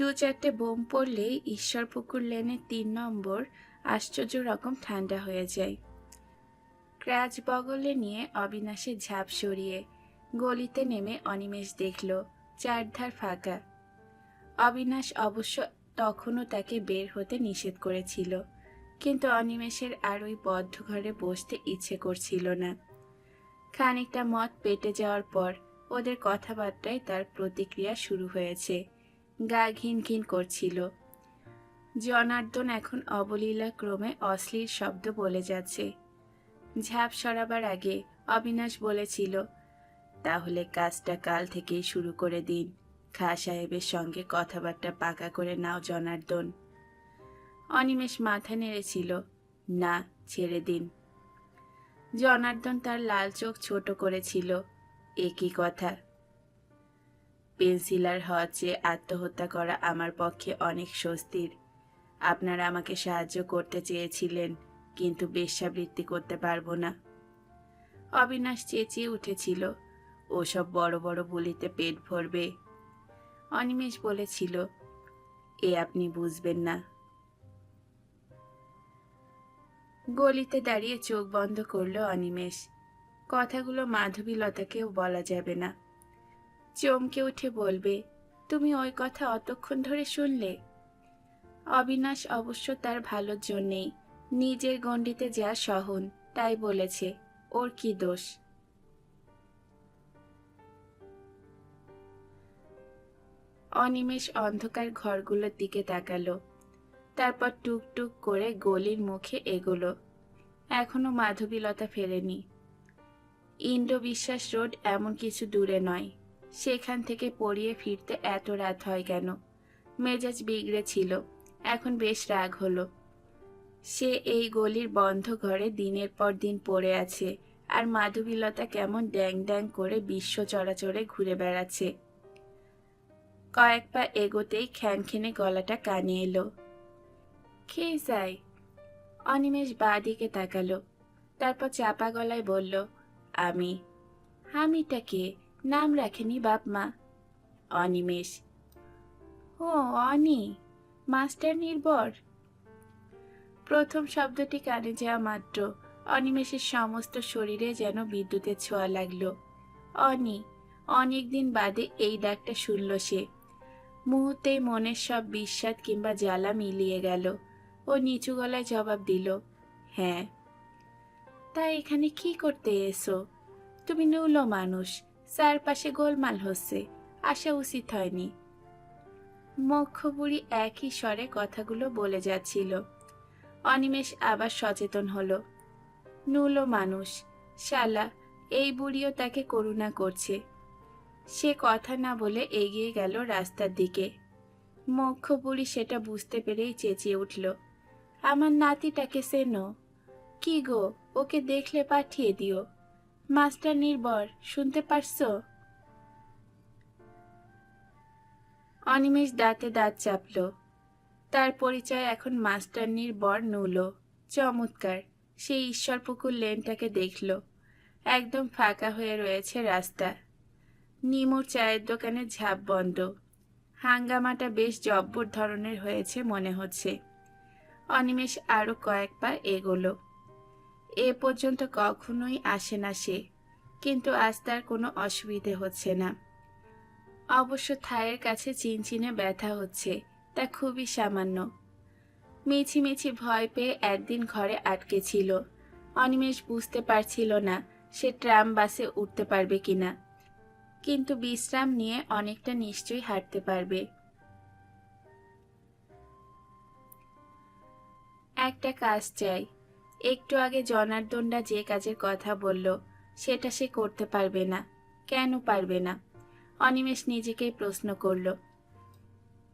দু চারটে বোম পড়লেই ঈশ্বরপুকুর লেনের তিন নম্বর আশ্চর্য রকম ঠান্ডা হয়ে যায়। ক্র্যাচ বগলে নিয়ে অবিনাশের ঝাঁপ সরিয়ে গলিতে নেমে অনিমেষ দেখল, চারধার ফাঁকা। অবিনাশ অবশ্য তখনও তাকে বের হতে নিষেধ করেছিল, কিন্তু অনিমেষের আর ওই বদ্ধ ঘরে বসতে ইচ্ছে করছিল না। খানিকটা মদ পেটে যাওয়ার পর ওদের কথাবার্তায় তার প্রতিক্রিয়া শুরু হয়েছে। গা ঘিন ঘিন করছিল। জনার্দন এখন অবলীলা ক্রমে অশ্লীল শব্দ বলে যাচ্ছে। ঝাঁপ সরাবার আগে অবিনাশ বলেছিল, তাহলে কাজটা কাল থেকেই শুরু করে দিন। খা সাহেবের সঙ্গে কথাবার্তা পাকা করে নাও, জনার্দন। অনিমেষ মাথা নেড়েছিল, না, ছেড়ে দিন। জনার্দন তার লাল চোখ ছোট করেছিল একই কথা? পেন্সিলার হওয়ার চেয়ে আত্মহত্যা করা আমার পক্ষে অনেক স্বস্তির। আপনারা আমাকে সাহায্য করতে চেয়েছিলেন, কিন্তু বেশ্যাবৃত্তি করতে পারব না। অবিনাশ চেঁচিয়ে উঠেছিল, ওসব বড় বড় বলিতে পেট ভরবে। অনিমেষ বলেছিল, এ আপনি বুঝবেন না। গলিতে দাঁড়িয়ে চোখ বন্ধ করল অনিমেষ। কথাগুলো মাধবীলতাকেও বলা যাবে না। চমকে উঠে বলবে, তুমি ওই কথা অতক্ষণ ধরে শুনলে? অবিনাশ অবশ্য তার ভালোর জন্যেই নিজের গণ্ডিতে যা সহন তাই বলেছে, ওর কি দোষ? অনিমেষ অন্ধকার ঘরগুলোর দিকে তাকালো। তারপর টুকটুক করে গলির মুখে এগোলো। এখনও মাধবীলতা ফেরেনি। ইন্দ্র বিশ্বাস রোড এমন কিছু দূরে নয়। সেখান থেকে পড়িয়ে ফিরতে এত রাত হয় কেন? মেজাজ বিগড়ে ছিল, এখন বেশ রাগ হলো। সে এই গলির বন্ধ ঘরে দিনের পর দিন পড়ে আছে আর মাধবীলতা কেমন ড্যাং ড্যাং করে বিশ্ব চরাচরে ঘুরে বেড়াচ্ছে। কয়েক পা এগোতেই খ্যানখেনে গলাটা কানে এলো। খেয়ে যাই অনিমেষ বা দিকে তাকালো, তারপর চাপা গলায় বলল, আমি। আমিটা কে? নাম রাখেনি বাপ মা অনিমেষ। ও, অনি, মাস্টার নির্ভর। প্রথম শব্দটি কানে যাওয়া মাত্র। অনিমেষের সমস্ত শরীরে যেন বিদ্যুতের ছোঁয়া লাগল। অনি, অনেকদিন বাদে এই ডাকটা শুনল সে। মুহূর্তেই মনের সব বিস্বাদ কিংবা জ্বালা মিলিয়ে গেল। ও নিচু গলায় জবাব দিল হ্যাঁ। তা এখানে কি করতে এসো? তুমি নুলো মানুষ। চারপাশে গোলমাল হচ্ছে, আসা উচিত হয়নি। মক্ষ বুড়ি একই স্বরে কথাগুলো বলে যাচ্ছিল। অনিমেষ আবার সচেতন হলো। নুলো মানুষ, শালা, এই বুড়িও তাকে করুণা করছে। সে কথা না বলে এগিয়ে গেল রাস্তার দিকে। মক্ষ বুড়ি সেটা বুঝতে পেরেই চেঁচিয়ে উঠল। আমার নাতিটাকে সেনো কি গো, ওকে দেখলে পাঠিয়ে দিও। মাস্টার নির্ভর, শুনতে পারছ? অনিমেষ দাঁতে দাঁত চাপল। তার পরিচয় এখন মাস্টারনির বর নুলো। চমৎকার। সেই ঈশ্বরপুকুর লেনটাকে দেখল। একদম ফাঁকা হয়ে রয়েছে রাস্তা। নিমুর চায়ের দোকানে ঝাঁপ বন্ধ। হাঙ্গামাটা বেশ জব্বর ধরনের হয়েছে মনে হচ্ছে। অনিমেষ আরও কয়েক পা এগোলো। এ পর্যন্ত কখনোই আসে না সে, কিন্তু আজ তার কোনো অসুবিধে হচ্ছে না। অবশ্য থায়ের কাছে চিনচিনে ব্যথা হচ্ছে, তা খুবই সামান্য। মিছি মিছি ভয় পেয়ে একদিন ঘরে আটকে ছিল। অনিমেষ বুঝতে পারছিল না সে ট্রাম বাসে উঠতে পারবে কিনা। কিন্তু বিশ্রাম নিয়ে অনেকটা নিশ্চয়ই হাঁটতে পারবে। একটা কাজ চাই। একটু আগে জনার্দনরা যে কাজের কথা বলল, সেটা সে করতে পারবে না। কেন পারবে না? অনিমেষ নিজেকেই প্রশ্ন করল।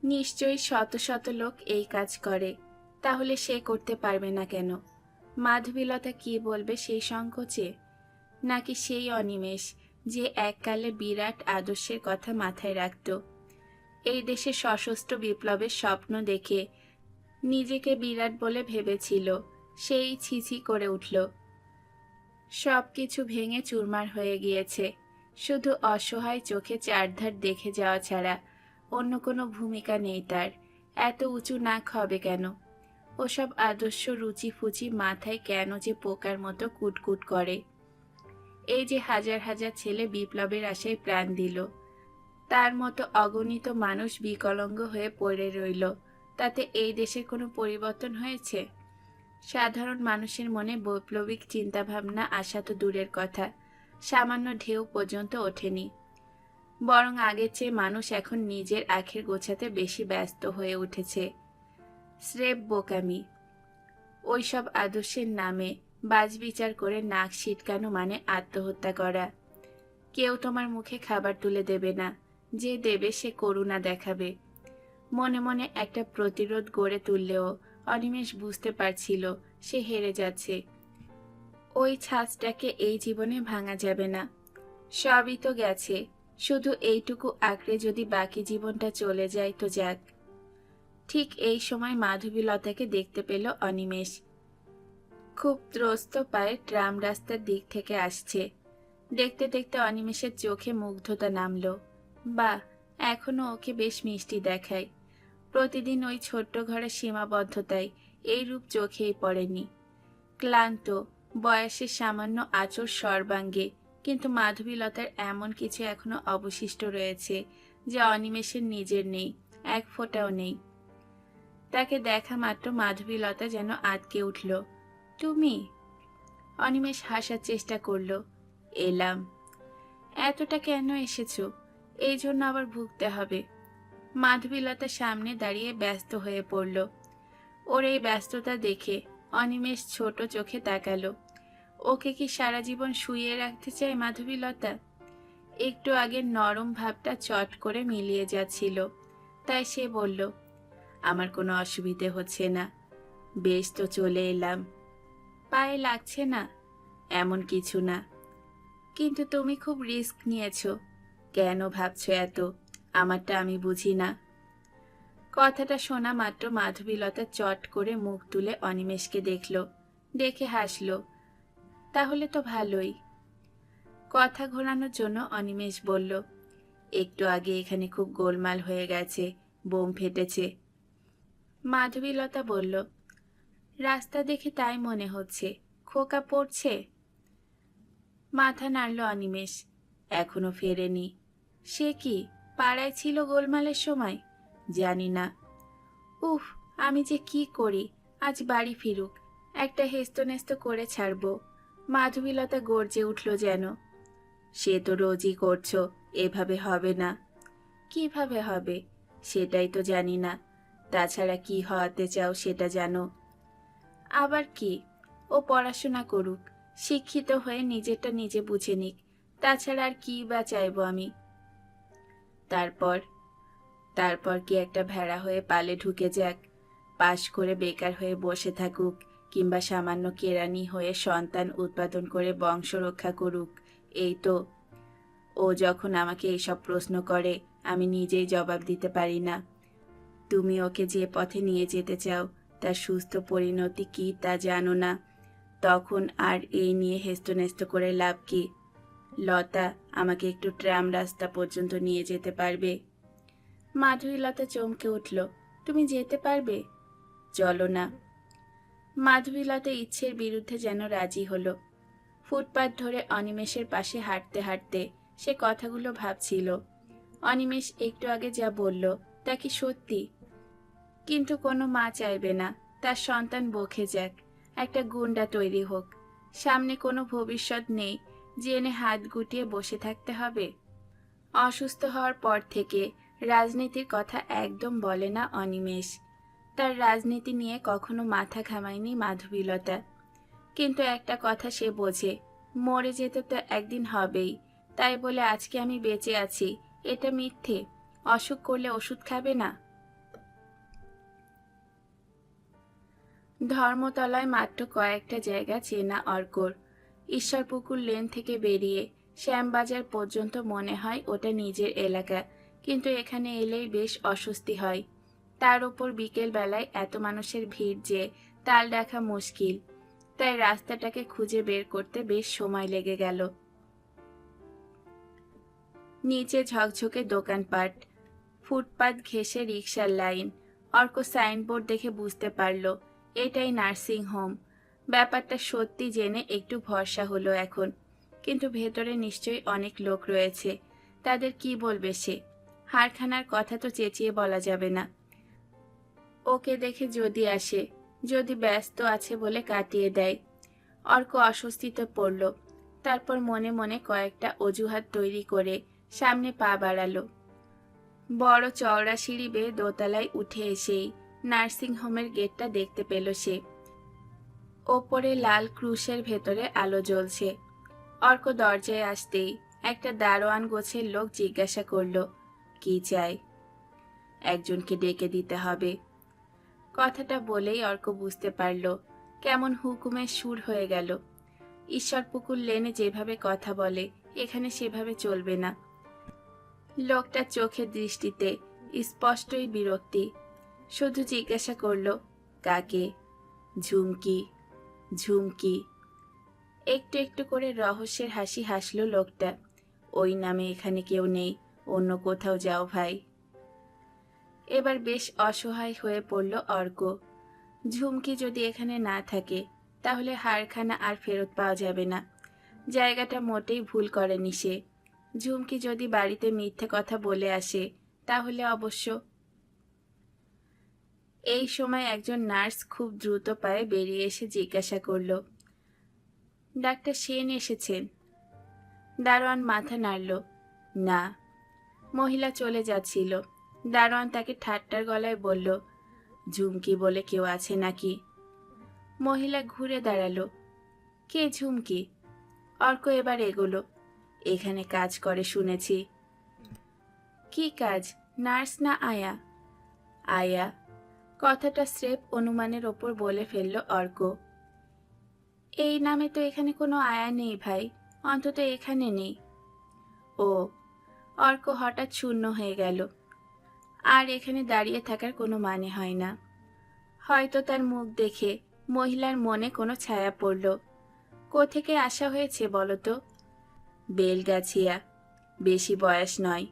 নিশ্চয়ই শত শত লোক এই কাজ করে, তাহলে সে করতে পারবে না কেন? মাধবীলতা কি বলবে সেই সংকোচে? নাকি সেই অনিমেষ, যে এককালে বিরাট আদর্শের কথা মাথায় রাখত? এই দেশে সশস্ত্র বিপ্লবের স্বপ্ন দেখে নিজেকে বিরাট বলে ভেবেছিল। সেই ছিছি করে উঠল। সব কিছু ভেঙে চুরমার হয়ে গিয়েছে। শুধু অসহায় চোখে চারধার দেখে যাওয়া ছাড়া অন্য কোনো ভূমিকা নেই তার। এত উঁচু নাক হবে কেন? ওসব আদর্শ রুচি ফুচি মাথায় কেন যে পোকার মতো কুটকুট করে? এই যে হাজার হাজার ছেলে বিপ্লবের আশায় প্রাণ দিল। তার মতো অগণিত মানুষ বিকলঙ্গ হয়ে পড়ে রইল। তাতে এই দেশের কোনো পরিবর্তন হয়েছে? সাধারণ মানুষের মনে বৈপ্লবিক চিন্তাভাবনা আসা তো দূরের কথা। সামান্য ঢেউ পর্যন্ত ওঠেনি। বরং আগের চেয়ে মানুষ এখন নিজের আখের গোছাতে বেশি ব্যস্ত হয়ে উঠেছে। স্রেফ বোকামি। ওইসব আদর্শের নামে বাজবিচার করে নাক ছিটকানো মানে আত্মহত্যা করা। কেউ তোমার মুখে খাবার তুলে দেবে না। যে দেবে সে করুণা দেখাবে। মনে মনে একটা প্রতিরোধ গড়ে তুললেও অনিমেষ বুঝতে পারছিল, সে হেরে যাচ্ছে। ওই ছাঁচটাকে এই জীবনে ভাঙা যাবে না। সবই তো গেছে, শুধু এইটুকু আঁকড়ে যদি বাকি জীবনটা চলে যায় তো যাক। ঠিক এই সময় মাধবীলতাকে দেখতে পেল অনিমেষ। খুব ত্রস্ত পায়ে ট্রাম রাস্তার দিক থেকে আসছে। দেখতে দেখতে অনিমেষের চোখে মুগ্ধতা নামল। বা এখনও ওকে বেশ মিষ্টি দেখায়। প্রতিদিন ওই ছোট্ট ঘরের সীমাবদ্ধতায় এই রূপ চোখেই পড়েনি। ক্লান্ত, বয়সের সামান্য আচর সর্বাঙ্গে, কিন্তু মাধবীলতার এমন কিছু এখনও অবশিষ্ট রয়েছে যা অনিমেষের নিজের নেই, এক ফোঁটাও নেই। তাকে দেখা মাত্র মাধবীলতা যেন আটকে উঠল। তুমি? অনিমেষ হাসার চেষ্টা করল। এলাম। এতটা কেন এসেছ? এই জন্য আবার ভুগতে হবে। মাধবীলতা সামনে দাঁড়িয়ে ব্যস্ত হয়ে পড়ল। ওর এই ব্যস্ততা দেখে অনিমেষ ছোট চোখে তাকালো। ওকে কি সারা জীবন শুইয়ে রাখতে চায় মাধবীলতা? একটু আগে নরম ভাবটা চট করে মিলিয়ে যাচ্ছিল। তাই সে বলল, আমার কোনো অসুবিধে হচ্ছে না। বেশ তো চলে এলাম। পায়ে লাগছে না, এমন কিছু না। কিন্তু তুমি খুব রিস্ক নিয়েছো। কেন ভাবছ এত? আমারটা আমি বুঝি না। কথাটা শোনা মাত্র মাধবীলতা চট করে মুখ তুলে অনিমেষকে দেখল, দেখে হাসলো, তাহলে তো ভালোই। কথা ঘোরানোর জন্য অনিমেষ বলল, একটু আগে এখানে খুব গোলমাল হয়ে গেছে, বোম ফেটেছে। মাধবীলতা বলল, রাস্তা দেখে তাই মনে হচ্ছে, খোকা পড়ছে? মাথা নাড়ল অনিমেষ, এখনও ফেরেনি। সে কি? পাড়ায় ছিল গোলমালের সময়? জানি না। উফ, আমি যে কি করি? আজ বাড়ি ফিরুক। একটা হেস্তনেস্ত করে ছাড়বো। মাধবীলতা গর্জে উঠল যেন। সে তো রোজই করছ, এভাবে হবে না। কীভাবে হবে? সেটাই তো জানি না। তাছাড়া কি হওয়াতে চাও সেটা জানো। আবার কি? ও পড়াশোনা করুক। শিক্ষিত হয়ে নিজেরটা নিজে বুঝে নিক। তাছাড়া আর কি বা চাইব আমি? তারপর তারপর কি একটা ভেড়া হয়ে পালে ঢুকে যাক, পাশ করে বেকার হয়ে বসে থাকুক, কিংবা সামান্য কেরানি হয়ে সন্তান উৎপাদন করে বংশ রক্ষা করুক, এই তো। ও যখন আমাকে এইসব প্রশ্ন করে, আমি নিজেই জবাব দিতে পারি না। তুমি ওকে যে পথে নিয়ে যেতে চাও, তার সুস্থ পরিণতি কি তা জানো না। তখন আর এই নিয়ে হেস্তনেস্ত করে লাভ কি? লতা, আমাকে একটু ট্রাম রাস্তা পর্যন্ত নিয়ে যেতে পারবে? মাধবীলতা চমকে উঠল, তুমি যেতে পারবে? চলো না। মাধবীলতা ইচ্ছের বিরুদ্ধে যেন রাজি হলো। ফুটপাত ধরে অনিমেষের পাশে হাঁটতে হাঁটতে সে কথাগুলো ভাবছিল। অনিমেষ একটু আগে যা বলল, তা কি সত্যি? কিন্তু কোনো মা চাইবে না, তার সন্তান বকে যাক, একটা গুন্ডা তৈরি হোক। সামনে কোনো ভবিষ্যৎ নেই জেনে হাত গুটিয়ে বসে থাকতে হবে। অসুস্থ হওয়ার পর থেকে রাজনীতির কথা একদম বলে না অনিমেষ। তার রাজনীতি নিয়ে কখনো মাথা ঘামায়নি মাধবীলতা। কিন্তু একটা কথা সে বোঝে, মরে যেতে তো একদিন হবেই। তাই বলে আজকে আমি বেঁচে আছি, এটা মিথ্যে, অসুখ করলে ওষুধ খাবে না। ধর্মতলায় মাত্র কয়েকটা জায়গা চেনা অর্কর। ঈশ্বরপুকুর লেন থেকে বেরিয়ে শ্যামবাজার পর্যন্ত মনে হয় ওটা নিজের এলাকা, কিন্তু এখানে এলেই বেশ অস্বস্তি হয়। তার উপর বিকেল বেলায় এত মানুষের ভিড় যে তাল দেখা মুশকিল। তাই রাস্তাটাকে খুঁজে বের করতে বেশ সময় লেগে গেল। নিচে ঝকঝকে দোকানপাট, ফুটপাত ঘেঁষে রিক্সার লাইন, অর্ক সাইনবোর্ড দেখে বুঝতে পারল, এটাই নার্সিং হোম। ব্যাপারটা সত্যি জেনে একটু ভরসা হলো এখন। কিন্তু ভেতরে নিশ্চয়ই অনেক লোক রয়েছে। তাদের কি বলবে সে? হারখানার কথা তো চেঁচিয়ে বলা যাবে না। ওকে দেখে যদি আসে, যদি ব্যস্ত আছে বলে কাটিয়ে দেয়। অর্ক অস্বস্তিতে পড়ল। তারপর মনে মনে কয়েকটা অজুহাত তৈরি করে সামনে পা বাড়ালো। বড় চওড়া সিঁড়ি বেয়ে দোতলায় উঠে এসেই নার্সিং হোমের গেটটা দেখতে পেল সে। ওপরে লাল ক্রুশের ভেতরে আলো জ্বলছে। অর্ক দরজায় আসতেই একটা দারোয়ান গোছের লোক জিজ্ঞাসা করল, কি চাই? একজনকে ডেকে দিতে হবে। কথাটা বলেই অর্ক বুঝতে পারল, কেমন হুকুমের সুর হয়ে গেল। ঈশ্বরপুকুর লেনে যেভাবে কথা বলে, এখানে সেভাবে চলবে না। লোকটা চোখের দৃষ্টিতে স্পষ্টই বিরক্তি, শুধু জিজ্ঞাসা করল, কাকে? ঝুমকি। ঝুমকি। একটু একটু করে রহস্যের হাসি হাসলো লোকটা। ওই নামে এখানে কেউ নেই, অন্য কোথাও যাও ভাই। এবার বেশ অসহায় হয়ে পড়ল অর্ক। ঝুমকি যদি এখানে না থাকে, তাহলে হারখানা আর ফেরত পাওয়া যাবে না। জায়গাটা মোটেই ভুল করেনি সে। ঝুমকি যদি বাড়িতে মিথ্যে কথা বলে আসে, তাহলে অবশ্য এই সময় একজন নার্স খুব দ্রুত পায়ে বেরিয়ে এসে জিজ্ঞাসা করল, ডাক্তার সেন এসেছেন দারোয়ান মাথা নাড়ল, না। মহিলা চলে যাচ্ছিল। দারোয়ান তাকে ঠাট্টার গলায় বলল, ঝুমকি বলে কেউ আছে নাকি? মহিলা ঘুরে দাঁড়াল, কে ঝুমকি? অর্ক এবার এগোলো, এখানে কাজ করে শুনেছি। কি কাজ? নার্স না আয়া? আয়া কথাটা স্রেফ অনুমানের ওপর বলে ফেলল অর্ক। এই নামে তো এখানে কোনো আয়া নেই ভাই, অন্তত এখানে নেই। ও, অর্ক হঠাৎ শূন্য হয়ে গেল। আর এখানে দাঁড়িয়ে থাকার কোনো মানে হয় না। হয়তো তার মুখ দেখে মহিলার মনে কোনো ছায়া পড়ল। কোথেকে আসা হয়েছে বলতো? বেলগাছিয়া, বেশি বয়স নয়।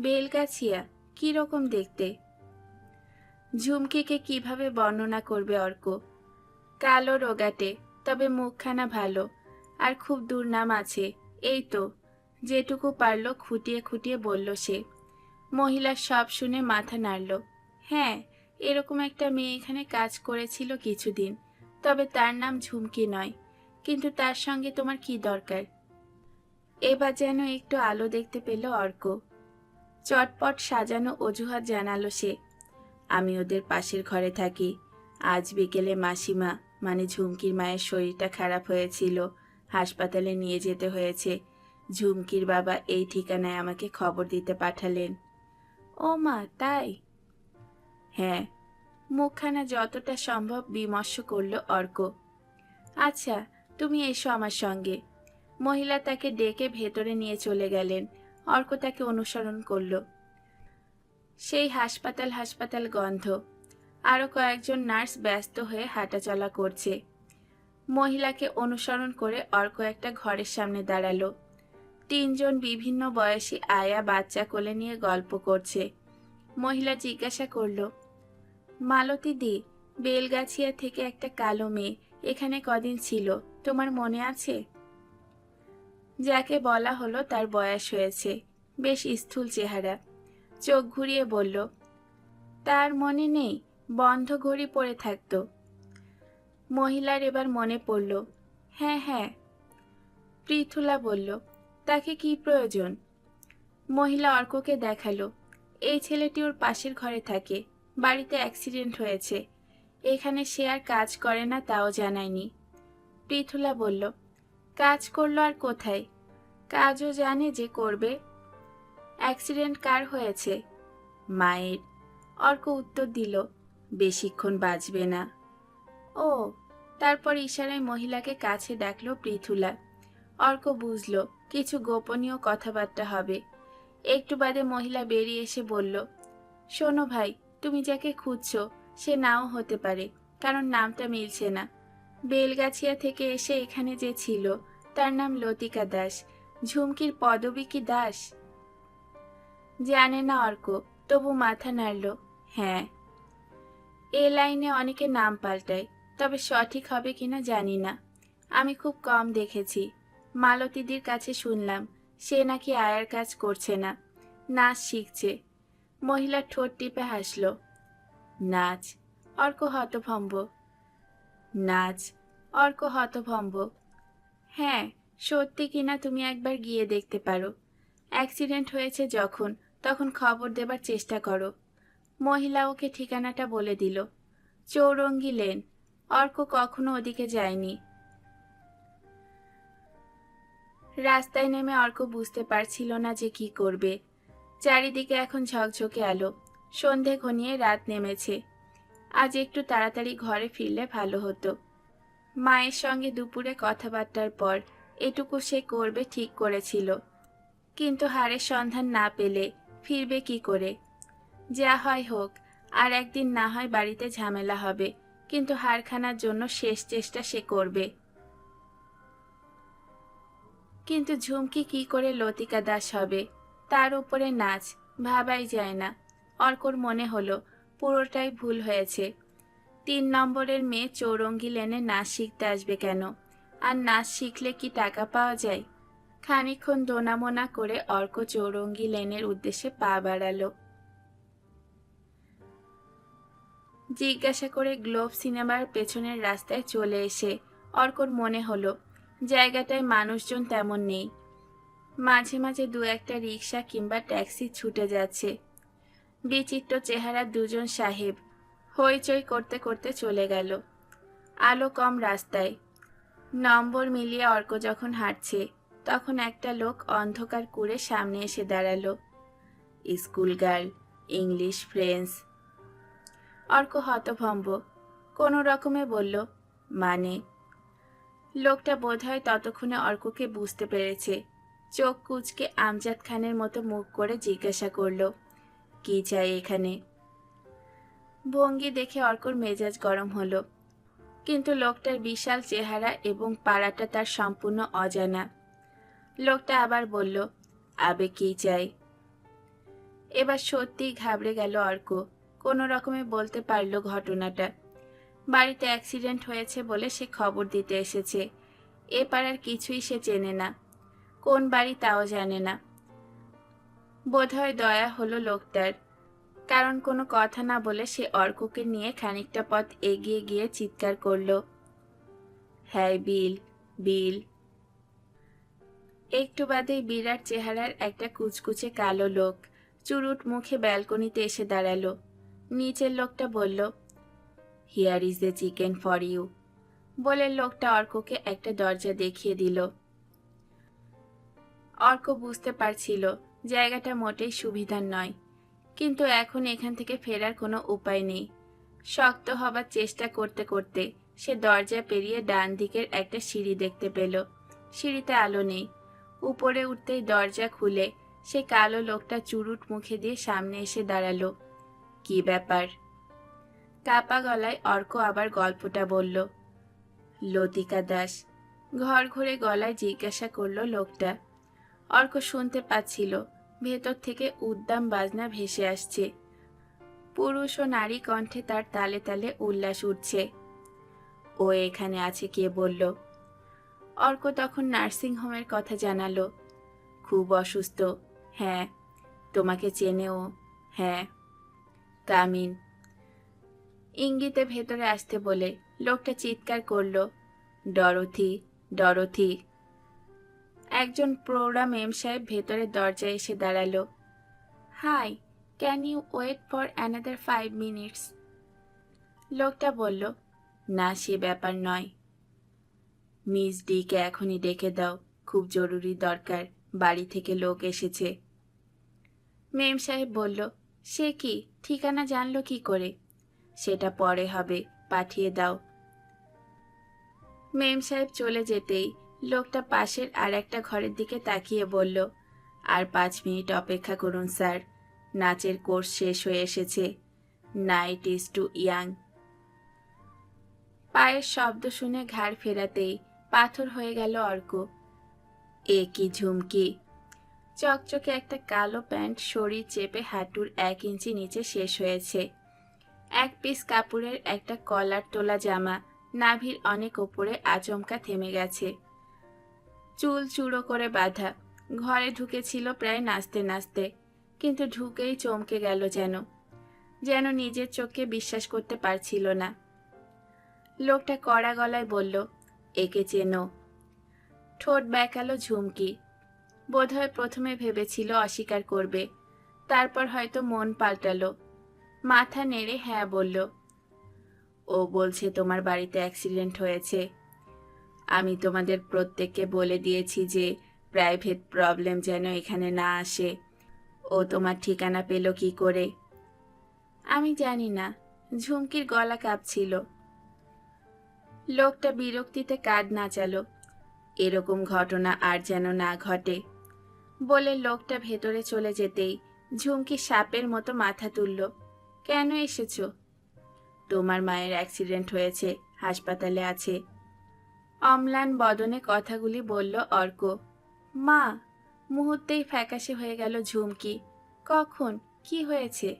বেলগাছিয়া কি রকম দেখতে? ঝুমকিকে কীভাবে বর্ণনা করবে অর্ক? কালো রোগাটে, তবে মুখখানা ভালো। আর খুব দুর্নাম আছে। এই তো, যেটুকু পারল খুঁটিয়ে খুঁটিয়ে বলল সে। মহিলা সব শুনে মাথা নাড়ল। হ্যাঁ এরকম একটা মেয়ে এখানে কাজ করেছিল কিছুদিন। তবে তার নাম ঝুমকি নয়। কিন্তু তার সঙ্গে তোমার কি দরকার? এবার যেন একটু আলো দেখতে পেল অর্ক। চটপট সাজানো অজুহাত জানালো সে। আমি ওদের পাশের ঘরে থাকি। আজ বিকেলে মাসিমা মানে ঝুমকির মায়ের শরীরটা খারাপ হয়েছিল, হাসপাতালে নিয়ে যেতে হয়েছে। ঝুমকির বাবা এই ঠিকানায় আমাকে খবর দিতে পাঠালেন। ও মা, তাই? হ্যাঁ মুখখানা যতটা সম্ভব বিমর্ষ করল অর্ক। আচ্ছা তুমি এসো আমার সঙ্গে। মহিলা তাকে ডেকে ভেতরে নিয়ে চলে গেলেন। অর্ক তাকে অনুসরণ করল। সেই হাসপাতাল হাসপাতাল গন্ধ। আরও কয়েকজন নার্স ব্যস্ত হয়ে হাঁটাচলা করছে। মহিলাকে অনুসরণ করে অর্ক একটা ঘরের সামনে দাঁড়াল। তিনজন বিভিন্ন বয়সী আয়া বাচ্চা কোলে নিয়ে গল্প করছে। মহিলা জিজ্ঞাসা করল, মালতী দি, বেলগাছিয়া থেকে একটা কালো মেয়ে, এখানে কদিন ছিল? তোমার মনে আছে? যাকে বলা হলো তার বয়স হয়েছে। বেশ স্থূল চেহারা। চোখ ঘুরিয়ে বলল, তার মনে নেই, বন্ধ ঘড়ি পড়ে থাকতো। মহিলার এবার মনে পড়ল হ্যাঁ হ্যাঁ। পৃথুলা বলল, তাকে কি প্রয়োজন? মহিলা অর্ককে দেখাল, এই ছেলেটি ওর পাশের ঘরে থাকে, বাড়িতে অ্যাক্সিডেন্ট হয়েছে, এখানে সে আর কাজ করে না তাও জানায়নি। পৃথুলা বলল, কাজ করল আর কোথায়? কাজও জানে যে করবে অ্যাক্সিডেন্ট কার হয়েছে? মায়ের। অর্ক উত্তর দিল, বেশিক্ষণ বাঁচবে না। ও, তারপর ইশারায় মহিলাকে কাছে ডাকলো পৃথুলা। অর্ক বুঝল, কিছু গোপনীয় কথাবার্তা হবে। একটু বাদে মহিলা বেরিয়ে এসে বলল, শোনো ভাই, তুমি যাকে খুঁজছো, সে নাও হতে পারে, কারণ নামটা মিলছে না। বেলগাছিয়া থেকে এসে এখানে যে ছিল, তার নাম লতিকা দাস। ঝুমকির পদবী কি দাস? জানে না অর্ক, তবু মাথা নাড়ল হ্যাঁ। এ লাইনে অনেকে নাম পাল্টায়, তবে সঠিক হবে কিনা জানি না। আমি খুব কম দেখেছি। মালতীদির কাছে শুনলাম, সে নাকি আয়ার কাজ করছে না, নাচ শিখছে। মহিলা ঠোঁট টিপে হাসল, নাচ, অর্ক হতভম্ব। নাচ, অর্ক হতভম্ব। হ্যাঁ সত্যি কিনা তুমি একবার গিয়ে দেখতে পারো। অ্যাক্সিডেন্ট হয়েছে যখন তখন খবর দেবার চেষ্টা করো। মহিলা ওকে ঠিকানাটা বলে দিল। চৌরঙ্গি লেন, অর্ক কখনো ওদিকে যায়নি। রাস্তায় নেমে অর্ক বুঝতে পারছিল না যে কি করবে। চারিদিকে এখন ঝকঝকে আলো। সন্ধে ঘনিয়ে রাত নেমেছে। আজ একটু তাড়াতাড়ি ঘরে ফিরলে ভালো হতো। মায়ের সঙ্গে দুপুরে কথাবার্তার পর এটুকু সে করবে ঠিক করেছিল। কিন্তু হারের সন্ধান না পেলে ফিরবে কি করে? যা হয় হোক, আর একদিন না হয় বাড়িতে ঝামেলা হবে, কিন্তু হারখানার জন্য শেষ চেষ্টা সে করবে। কিন্তু ঝুমকি কি করে লতিকা দাস হবে? তার উপরে নাচ, ভাবাই যায় না। অর্কর মনে হলো, পুরোটাই ভুল হয়েছে। তিন নম্বরের মেয়ে চৌরঙ্গি লেনে নাচ শিখতে আসবে কেন? আর নাচ শিখলে কি টাকা পাওয়া যায়? খানিক্ষণ দোনামোনা করে অর্ক চৌরঙ্গি লেনের উদ্দেশ্যে পা বাড়ালো। জিজ্ঞাসা করে গ্লোব সিনেমার পেছনের রাস্তায় চলে এসে অর্কর মনে হলো, জায়গাটায় মানুষজন তেমন নেই। মাঝে মাঝে দু একটা রিক্সা কিংবা ট্যাক্সি ছুটে যাচ্ছে। বিচিত্র চেহারা দুজন সাহেব হইচই করতে করতে চলে গেল। আলো কম রাস্তায়। নম্বর মিলিয়ে অর্ক যখন হাঁটছে তখন একটা লোক অন্ধকার কুড়ে সামনে এসে দাঁড়াল। School girl, English friends Arka হতভম্ব, কোনো রকমে বলল মানে? লোকটা বোধহয় ততক্ষণে অর্ককে বুঝতে পেরেছে। চোখ কুচকে আমজাদ খানের মতো মুখ করে জিজ্ঞাসা করল, কি চাই এখানে? ভঙ্গি দেখে অর্কর মেজাজ গরম হলো, কিন্তু লোকটার বিশাল চেহারা এবং পাড়াটা তার সম্পূর্ণ অজানা। লোকটা আবার বলল, আবে কি চাই? এবার সত্যিই ঘাবড়ে গেল অর্ক। কোনো রকমে বলতে পারল ঘটনাটা। বাড়িতে অ্যাক্সিডেন্ট হয়েছে বলে সে খবর দিতে এসেছে। এ পাড়ার কিছুই সে চেনে না। কোন বাড়ি তাও জানে না। বোধহয় দয়া হলো লোকটার। কারণ কোনো কথা না বলে সে অর্ককে নিয়ে খানিকটা পথ এগিয়ে গিয়ে চিৎকার করল হ্যাঁ বিল বিল। একটু বাদেই বিরাট চেহারার একটা কুচকুচে কালো লোক চুরুট মুখে ব্যালকনিতে এসে দাঁড়াল। নিচের লোকটা বলল here is the chicken for you বলে লোকটা অর্ককে একটা দরজা দেখিয়ে দিল। অর্ক বুঝতে পারছিল জায়গাটা মোটেই সুবিধার নয়, কিন্তু এখন এখান থেকে ফেরার কোনো উপায় নেই। শক্ত হবার চেষ্টা করতে করতে সে দরজা পেরিয়ে ডান দিকের একটা সিঁড়ি দেখতে পেল। সিঁড়িতে আলো নেই। উপরে উঠতেই দরজা খুলে, সে কালো লোকটা চুরুট মুখে দিয়ে সামনে এসে দাঁড়াল। কি ব্যাপার? কাপা গলায় অর্ক আবার গল্পটা বলল। লতিকা দাস। ঘর ঘুরে গলায় জিজ্ঞাসা করল লোকটা। অর্ক শুনতে পাচ্ছিল, ভেতর থেকে উদ্দাম বাজনা ভেসে আসছে। পুরুষ ও নারী কণ্ঠে তার তালে তালে উল্লাস উঠছে। ও এখানে আছে? কে বলল। অর্ক তখন নার্সিং হোমের কথা জানালো। খুব অসুস্থ। হ্যাঁ তোমাকে চেনেও। হ্যাঁ কামিন। ইঙ্গিতে ভেতরে আসতে বলে লোকটা চিৎকার করল, ডরথি ডরথি। একজন প্রৌঢ়া মেম সাহেব ভেতরের দরজায় এসে দাঁড়াল। Hi, can you wait for another five minutes? লোকটা বলল, না, সে ব্যাপার নয়। মিস ডিকে এখনই ডেকে দাও, খুব জরুরি দরকার, বাড়ি থেকে লোক এসেছে। মেম সাহেব বলল, সে কি? ঠিকানা জানলো কি করে? সেটা পরে হবে, পাঠিয়ে দাও। মেম সাহেব চলে যেতেই লোকটা পাশের আর একটা ঘরের দিকে তাকিয়ে বলল, আর পাঁচ মিনিট অপেক্ষা করুন, স্যার। নাচের কোর্স শেষ হয়ে এসেছে। Night is too young. পায়ের শব্দ শুনে ঘাড় ফেরাতেই পাথর হয়ে গেল অর্ক। এ কি ঝুমকি? চকচকে একটা কালো প্যান্ট শরীর চেপে হাঁটুর এক ইঞ্চি নিচে শেষ হয়েছে। এক পিস কাপড়ের একটা কলার তোলা জামা, নাভির অনেক ওপরে আচমকা থেমে গেছে। চুল চুড়ো করে বাঁধা, ঘরে ঢুকেছিল প্রায় নাচতে নাচতে, কিন্তু ঢুকেই চমকে গেল যেন যেন নিজের চোখকে বিশ্বাস করতে পারছিল না। লোকটা কড়া গলায় বলল একে চেনো। ঠোঁট ব্যাকালো ঝুমকি। বোধহয় প্রথমে ভেবেছিল অস্বীকার করবে। তারপর হয়তো মন পাল্টালো। মাথা নেড়ে হ্যাঁ বলল। ও বলছে তোমার বাড়িতে অ্যাক্সিডেন্ট হয়েছে। আমি তোমাদের প্রত্যেককে বলে দিয়েছি যে প্রাইভেট প্রবলেম যেন এখানে না আসে। ও তোমার ঠিকানা পেল কি করে? আমি জানি না। ঝুমকির গলা কাঁপছিল। লোকটা বিরক্তিতে কাঁধ নাচালো। এরকম ঘটনা আর যেন না ঘটে। বলে লোকটা ভেতরে চলে যেতেই ঝুমকি সাপের মতো মাথা তুলল। কেন এসেছ? তোমার মায়ের অ্যাক্সিডেন্ট হয়েছে, হাসপাতালে আছে। অম্লান বদনে কথাগুলি বলল অর্ক। মা, মুহূর্তেই ফ্যাকাশে হয়ে গেল ঝুমকি। কখন? কি হয়েছে?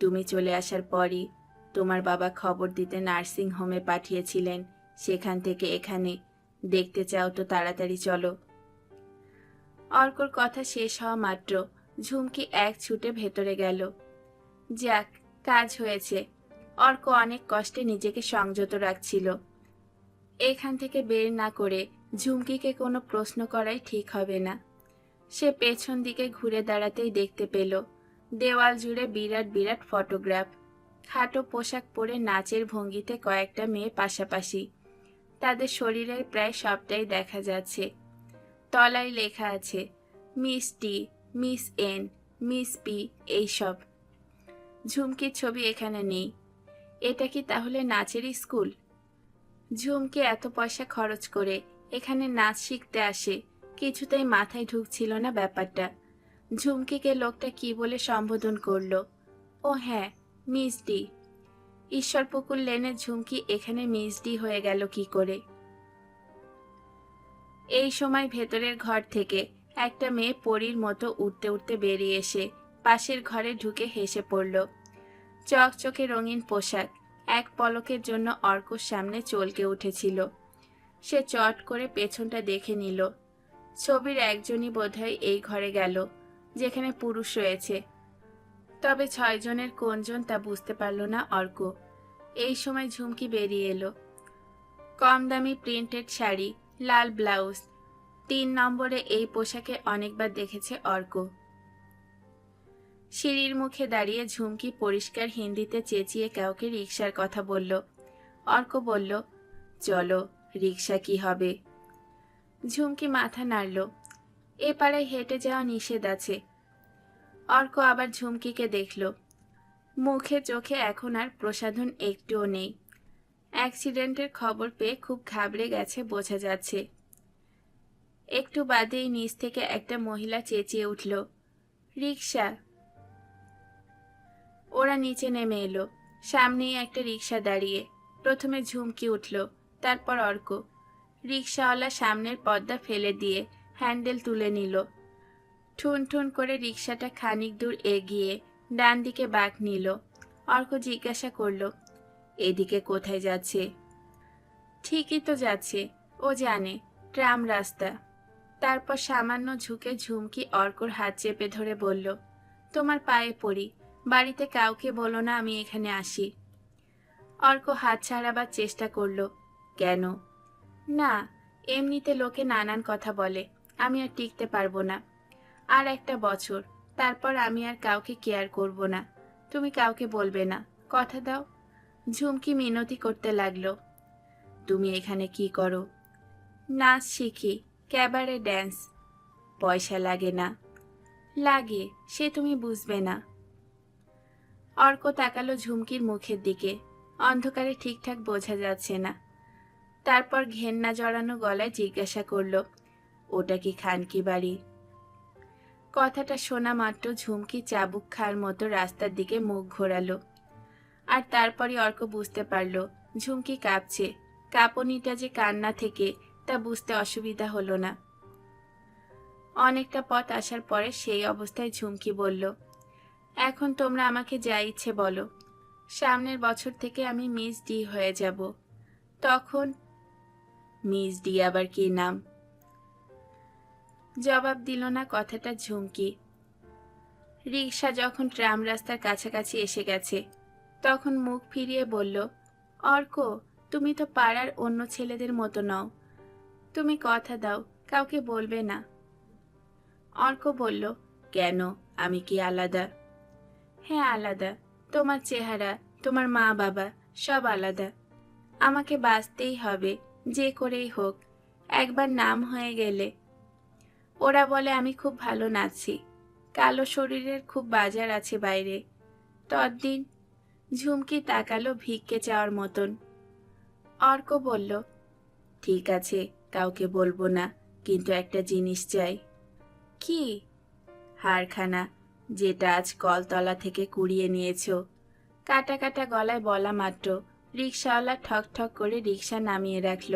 তুমি চলে আসার পরই তোমার বাবা খবর দিতে নার্সিং হোমে পাঠিয়েছিলেন। সেখান থেকে এখানে। দেখতে চাও তো তাড়াতাড়ি চলো। অর্কর কথা শেষ হওয়া মাত্র ঝুমকি এক ছুটে ভেতরে গেল। যাক, কাজ হয়েছে। অর্ক অনেক কষ্টে নিজেকে সংযত রাখছিল। এখান থেকে বের না করে ঝুমকিকে কোনো প্রশ্ন করাই ঠিক হবে না। সে পেছন দিকে ঘুরে দাঁড়াতেই দেখতে পেল, দেওয়াল জুড়ে বিরাট বিরাট ফটোগ্রাফ। খাটো পোশাক পরে নাচের ভঙ্গিতে কয়েকটা মেয়ে পাশাপাশি। তাদের শরীরের প্রায় সবটাই দেখা যাচ্ছে। তলায় লেখা আছে, miss T, miss N, miss P, এইসব। ঝুমকির ছবি এখানে নেই। এটা কি তাহলে নাচের স্কুল? ঝুমকি এত পয়সা খরচ করে এখানে নাচ শিখতে আসে, কিছুতেই মাথায় ঢুকছিল না ব্যাপারটা। ঝুমকিকে লোকটা কি বলে সম্বোধন করল? ও হ্যাঁ মিস ডি। ঈশ্বরপুকুর লেনের ঝুমকি এখানে মিস ডি হয়ে গেল কি করে? এই সময় ভেতরের ঘর থেকে একটা মেয়ে পরীর মতো উঠতে উঠতে বেরিয়ে এসে পাশের ঘরে ঢুকে হেসে পড়ল। চকচকে রঙিন পোশাক এক পলকের জন্য অর্কর সামনে চলকে উঠেছিল। সে চট করে পেছনটা দেখে নিল। ছবির একজনই বোধহয় এই ঘরে গেল, যেখানে পুরুষ রয়েছে। তবে ছয়জনের কোনজন তা বুঝতে পারল না অর্ক। এই সময় ঝুমকি বেরিয়ে এলো। কম দামি প্রিন্টেড শাড়ি, লাল ব্লাউজ, তিন নম্বরে এই পোশাকে অনেকবার দেখেছে অর্ক। সিঁড়ির মুখে দাঁড়িয়ে ঝুমকি পরিষ্কার হিন্দিতে চেঁচিয়ে কাউকে রিক্সার কথা বলল। অর্ক বলল, চলো রিক্সা কি হবে? ঝুমকি মাথা নাড়ল। এ পাড়ায় হেঁটে যাওয়া নিষেধ আছে। অর্ক আবার ঝুমকিকে দেখল। মুখে চোখে এখন আর প্রসাধন একটুও নেই। অ্যাক্সিডেন্টের খবর পেয়ে খুব ঘাবড়ে গেছে, বোঝা যাচ্ছে। একটু বাদেই নিচ থেকে একটা মহিলা চেঁচিয়ে উঠল রিক্সা ওরা নিচে নেমে এলো, সামনেই একটা রিক্সা দাঁড়িয়ে। প্রথমে ঝুমকি উঠল, তারপর অর্ক। রিক্সাওয়ালা সামনের পর্দা ফেলে দিয়ে হ্যান্ডেল তুলে নিল। ঠুন ঠুন করে রিক্সাটা খানিক দূর এগিয়ে ডান দিকে বাঁক নিল। অর্ক জিজ্ঞাসা করল, এদিকে কোথায় যাচ্ছে? ঠিকই তো যাচ্ছে, ও জানে, ট্রাম রাস্তা। তারপর সামান্য ঝুঁকে ঝুমকি অর্কর হাত চেপে ধরে বলল, তোমার পায়ে পড়ি, বাড়িতে কাউকে বলো না আমি এখানে আসি। অর্ক হাত ছাড়াবার চেষ্টা করল, কেন? না, এমনিতে লোকে নানান কথা বলে, আমি আর টিকতে পারব না। আর একটা বছর। তারপর আমি আর কাউকে কেয়ার করব না। তুমি কাউকে বলবে না। কথা দাও। ঝুমকি মিনতি করতে লাগল। তুমি এখানে কি করো? নাচ শিখি। ক্যাবারে ড্যান্স পয়সা লাগে না। লাগে, সে তুমি বুঝবে না। অর্ক তাকালো ঝুমকির মুখের দিকে। অন্ধকারে ঠিকঠাক বোঝা যাচ্ছে না। তারপর ঘেন্না জড়ানো গলায় জিজ্ঞাসা করল, ওটা কি খানকি বাড়ি? কথাটা শোনা মাত্র ঝুমকি চাবুক খাওয়ার মতো রাস্তার দিকে মুখ ঘোরালো। আর তারপরে অর্ক বুঝতে পারল, ঝুমকি কাঁপছে। কাঁপনিটা যে কান্না থেকে তা বুঝতে অসুবিধা হলো না। অনেকটা পথ আসার পরে সেই অবস্থায় ঝুমকি বলল, এখন তোমরা আমাকে যা ইচ্ছে বলো। সামনের বছর থেকে আমি মিস ডি হয়ে যাব। তখন মিস ডি আবার কি নাম? জবাব দিল না কথাটা ঝুমকি। রিক্সা যখন ট্রাম রাস্তার কাছাকাছি এসে গেছে, তখন মুখ ফিরিয়ে বলল, অর্ক, তুমি তো পাড়ার অন্য ছেলেদের মতো নও। তুমি কথা দাও, কাউকে বলবে না। অর্ক বলল, কেন? আমি কি আলাদা? হ্যাঁ আলাদা। তোমার চেহারা, তোমার মা বাবা সব আলাদা। আমাকে বাঁচতেই হবে, যে করেই হোক। একবার নাম হয়ে গেলে ওরা বলে, আমি খুব ভালো নাচি। কালো শরীরের খুব বাজার আছে বাইরে। তদ্দিন ঝুমকি তাকালো ভিক্ষে চাওয়ার মতন। অর্ক বলল, ঠিক আছে, কাউকে বলব না, কিন্তু একটা জিনিস চাই। কি? হারখানা, যেটা আজ কলতলা থেকে কুড়িয়ে নিয়েছো। কাটা কাটা গলায় বলা মাত্র, রিক্সাওয়ালা ঠক ঠক করে রিক্সা নামিয়ে রাখল।